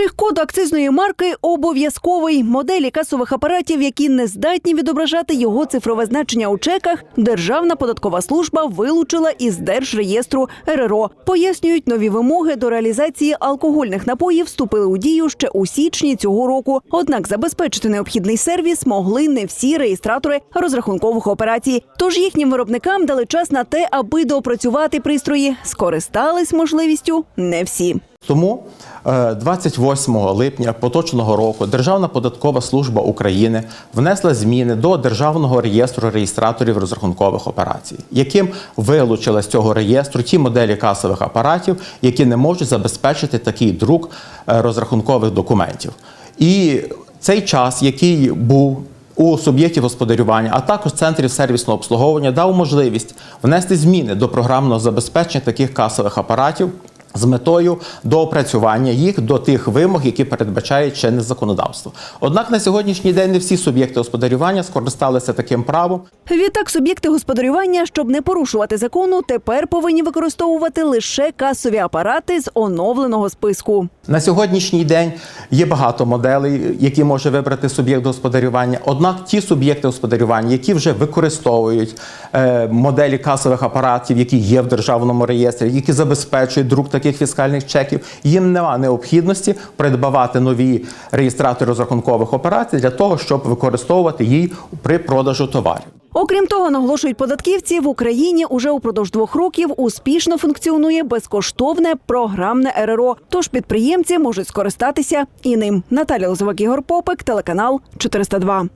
Штрих-код акцизної марки обов'язковий. Моделі касових апаратів, які не здатні відображати його цифрове значення у чеках, Державна податкова служба вилучила із держреєстру РРО. Пояснюють, нові вимоги до реалізації алкогольних напоїв вступили у дію ще у січні цього року. Однак забезпечити необхідний сервіс могли не всі реєстратори розрахункових операцій. Тож їхнім виробникам дали час на те, аби доопрацювати пристрої. Скористались можливістю не всі. Тому е, 28 липня поточного року Державна податкова служба України внесла зміни до Державного реєстру реєстраторів розрахункових операцій, яким вилучила з цього реєстру ті моделі касових апаратів, які не можуть забезпечити такий друк е, розрахункових документів. І цей час, який був у суб'єктів господарювання, а також центрів сервісного обслуговування, дав можливість внести зміни до програмного забезпечення таких касових апаратів з метою доопрацювання їх до тих вимог, які передбачає чинне законодавство. Однак на сьогоднішній день не всі суб'єкти господарювання скористалися таким правом. Відтак, суб'єкти господарювання, щоб не порушувати закону, тепер повинні використовувати лише касові апарати з оновленого списку. На сьогоднішній день є багато моделей, які може вибрати суб'єкт господарювання. Однак ті суб'єкти господарювання, які вже використовують е, моделі касових апаратів, які є в державному реєстрі, які забезпечують друк таких фіскальних чеків, їм нема необхідності придбавати нові реєстратори розрахункових операцій для того, щоб використовувати їх при продажу товарів. Окрім того, наголошують податківці, в Україні уже упродовж двох років успішно функціонує безкоштовне програмне РРО. Тож підприємці можуть скористатися і ним. Наталя Лозовик, Ігор Попик, телеканал 402.